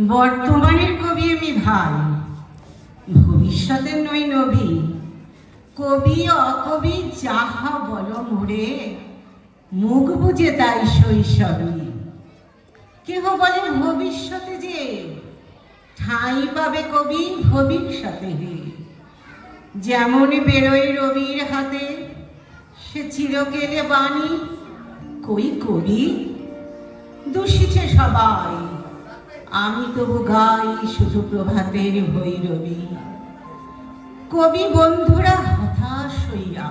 বর্তমানের কবি আমি ভাই। ভবিষ্যতের নই নবী। কবি অকবি যাহা বল মোরে, মুখ বুঝে তাই শৈশবী কেহ বলে ভবিষ্যতে যে, ঠাঁই পাবে কবি ভবিষ্যতে হে। যেমন বেরোয় রবির হাতে, সে চিরকেলে বাণী, কই কবি? দূষিছে সবাই। আমি তবু গাই শুধু প্রভাতের ভৈরবী। কবি বন্ধুরা, হতাশ হইয়া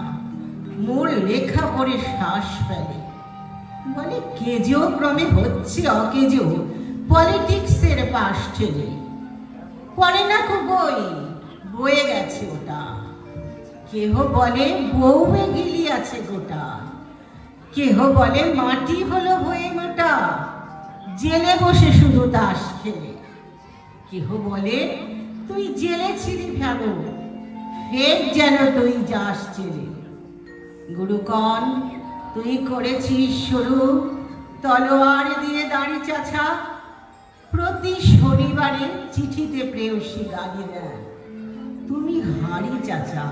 মোর লেখা পড়ে শ্বাস ফেলে। বলে, কেজো ক্রমে হচ্ছে অকেজো, পলিটিক্সের পাশ ঠেলে পড়ে না খুব বই, বয়ে গেছে ওটা। কেহ বলে বউয়ে গিলি আছে গোটা। কেহ বলে মাটি হলো হয়ে জেলে বসে শুধু তাস খেলে। কেহ বলে, তুই জেলে ছিলি কেন? ফের যেন তুই যাস জেলে। গুরুকণ, তুই করেছিস শুরু, তলোয়ার দিয়ে দাড়ি চাছা। প্রতি শনিবারে চিঠিতে প্রেয়সী গালি দেয়। তুমি হাড়ি চাচা।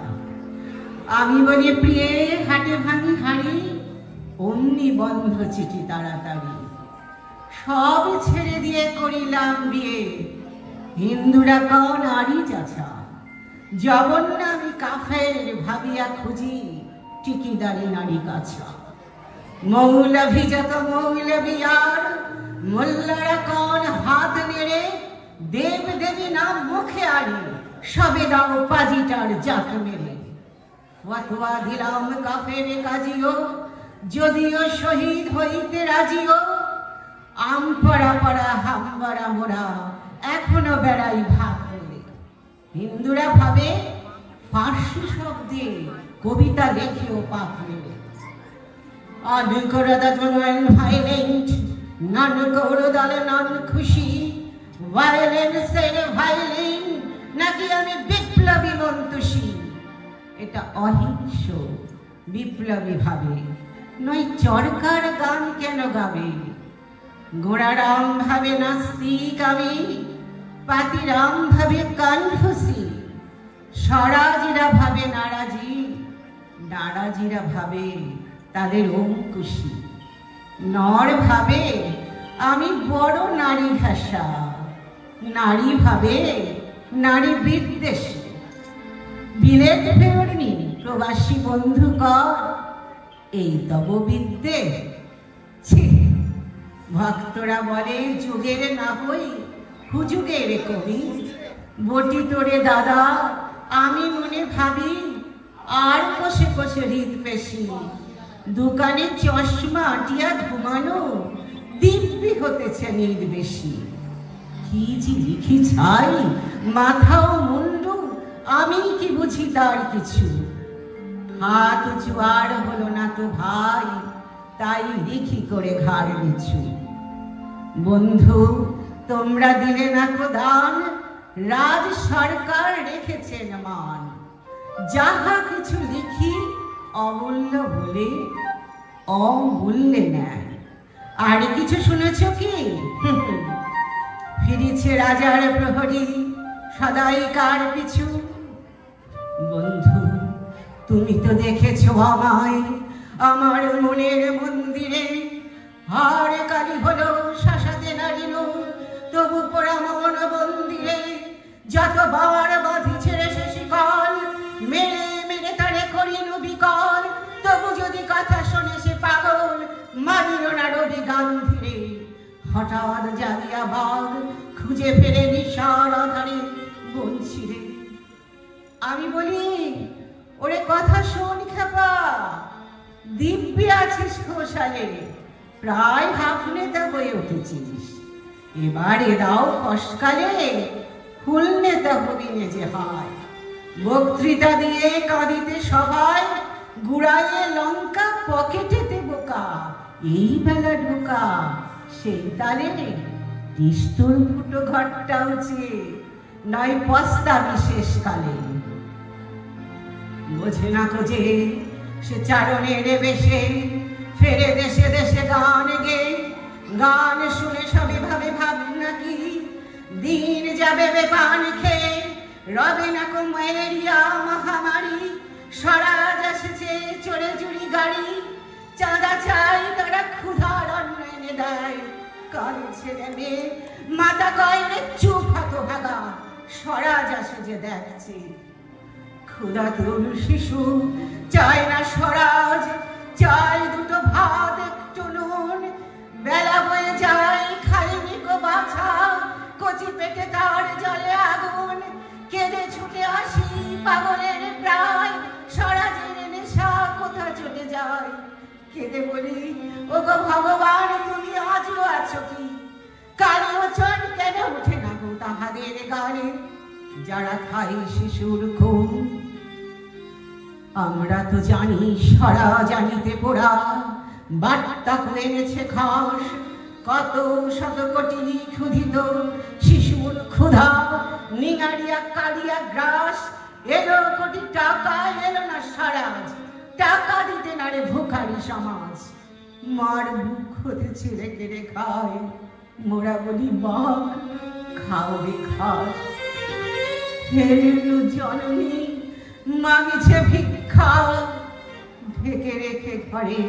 আমি বলি, প্রিয়ে, হাটে ভাঙি হাড়ি। অমনি বন্ধ চিঠি তাড়াতাড়ি। সব ছেড়ে দিয়ে করিলাম বিয়ে। হিন্দুরা কন আড়ি চাচা। জবন্য আমি কাফের ভাবিয়া খুঁজি টিকিদারি নারী কাছা। মৌলভি যত মৌলভি আর মোল্লারা কন হাত নেড়ে দেব দেবী নাম মুখে আনি, সবে দাও পাজিটার জাত মেরে। ফতোয়া দিলাম কাফের কাজিও, যদিও শহীদ হইতে রাজিও আম পড়া পড়া, হাম মোরা, এখনও বেড়াই ভাত হলে হিন্দুরা ভাবে ফার্সি শব্দে কবিতা লেখেও পাপ মেলে অনুকরদা জনয়ন ভাইলেন্ট নন গৌরদল নন খুশি ভাইলেন্সের ভাইলেন নাকি আমি বিপ্লবী মন্তুষী? এটা অহিংস, বিপ্লবী ভাবে। নয় চরকার গান কেন গাবে? গোড়ারাম ভাবে নাস্তিক আমি পাতিরাম ভাবে কানফুসি স্বরাজিরা ভাবে নারাজি, নারাজিরা ভাবে তাদের অঙ্কুশী। নর ভাবে আমি বড় নারী ভাষা নারী ভাবে নারী বিদ্বেষী। বিলেত ফেরনি প্রবাসী বন্ধু কর এই তব বিদ্যে ছি। ভক্তরা বলে, যুগের না হই হুজুগের কবি। বটি তোরে দাদা, আমি মনে ভাবি, আর কষে কষে হৃদ পেশি। দোকানে চশমা আটিয়া ঘুমানো, দিব্যি হতেছে নীল বেশি কি যে লিখি ছাই, মাথা ও মুন্ডু, আমি কি বুঝি তার কিছু? হাত জোয়ার হলো না তো ভাই, তাই লিখি করে ঘাড় নিচু। বন্ধু, তোমরা দিলে না দান, রাজ সরকার রেখেছেন মান। যাহা কিছু লিখি অমূল্য বলে, অমূল্যে নেয়। আর কিছু শুনেছ কি? ফিরিছে রাজার প্রহরী, সদাই কার পিছু? বন্ধু, তুমি তো দেখেছ আমায়, আমার মনের মন্দিরে। হার কালী হল শাসাতে নারিল তবু পোড়া মন মন্দিরে যতবার বাঁধিছে ছেড়ে সে শিকল, মেরে মেরে তারে করিল বিকল। তবু যদি কথা শোনে সে পাগল, মানিল না রবি গান্ধীরে। হঠাৎ জাগিয়া বাঘ খুঁজে ফেরে নিশার আধারে বলছিরে আমি বলি, ওরে কথা শোন খেপা, দিব্যি আছিস ঘোষালে প্রায় হাফ নেতা হয়ে উঠেছিস এবারে দাও ফসকালে ফুল নেতা হবি যে হয়। বক্তৃতা দিয়ে কাঁদিতে সবাই গুড়াইয়ে লঙ্কা পকেটেতে বোকা এই বেলা ঢোকা, সেই তালে নিষ্ঠুর ফুটো ঘরটা উচে, নয় পস্তা বিশেষ কালে। বোঝে না খোঁজে, সে চারণে চারণের বেশে ফেরে দেশে দেশে গান গে। গান শুনে সবে ভাবে ভাব নাকি ভেবে পান খেয়ে। রবে না কো ম্যালেরিয়া মহামারী। স্বরাজ এসেছে চড়ে চুরি গাড়ি। চাঁদা চাই তারা ক্ষুধার অন্ন এনে দেয় কাল ছেড়ে মেয়ে মাথা কয়ের চুপ হাতো ভাগা। স্বরাজ আসে যে দেখছে। ক্ষুধা তরুণ শিশু, চায় না স্বরাজ। চায় দুটো ভাত, একটু নুন। বেলা বয়ে যায়, খাইনি গো বাছা। কচি পেটে তার জলে আগুন। কেঁদে ছুটে আসি পাগলের প্রায়। স্বরাজের নেশা কোথা চলে যায়? কেঁদে বলি ও গো ভগবান, তুমি আজও আছো কি? কালী ওচন কেন ওঠে না গো তাহাদের গানে যারা খাই শিশুর খুন আমরা তো জানি, সারা জানিতে পোড়া। বার্তা এনেছে ঘাস কত শত কোটি ক্ষুধিত শিশুর ক্ষুধা। নিঙারিয়া কালিয়া গ্রাস, এলো কোটি টাকা, এলো না সারাজ। টাকা দিতে না রে ভোকারি সমাজ। মার বুক হতে ছেড়ে কেড়ে খায়, মোরা বলি বাঘ খাওবে খাস। হেরেলু জননী, মাগিছে ভিক্ষা ঢেকে রেখে ঘরে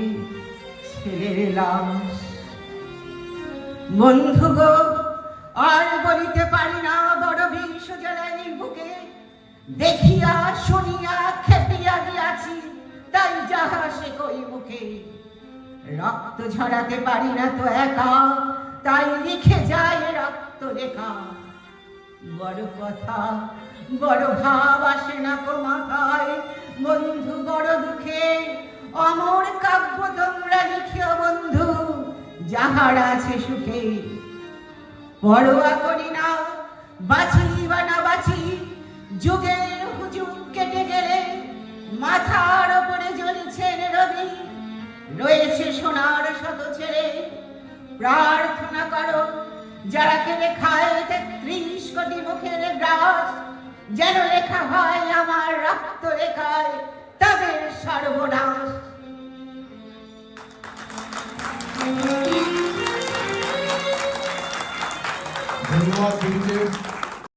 ছেলের লাশ বন্ধু গো, আর বলিতে পারি না, বড় বিংশ জ্বালাই বুকে। দেখিয়া, শুনিয়া, খেপিয়া দিয়াছি, তাই যাহা সে কই মুখে। রক্ত ঝরাতে পারি না তো একা, তাই লিখে যায় রক্ত লেখা বড় কথা, বড় ভাব আসে না কো কাব্য তোমরা লিখিও বন্ধু, যাহার আছে সুখে। পরোয়া করি না বাঁচি বা না বাঁচি যুগের হুজুগ কেটে গেলে মাথার ওপরে জ্বলছেন রবি। রয়েছে সোনার শত ছেলে, প্রার্থনা করো, যারা কেড়ে খায় তেত্রিশ কোটি মুখের গ্রাস, যেন লেখা হয় আমার রক্ত লেখায়, তাদের সর্বনাশ। Eyvallah. Eyvallah.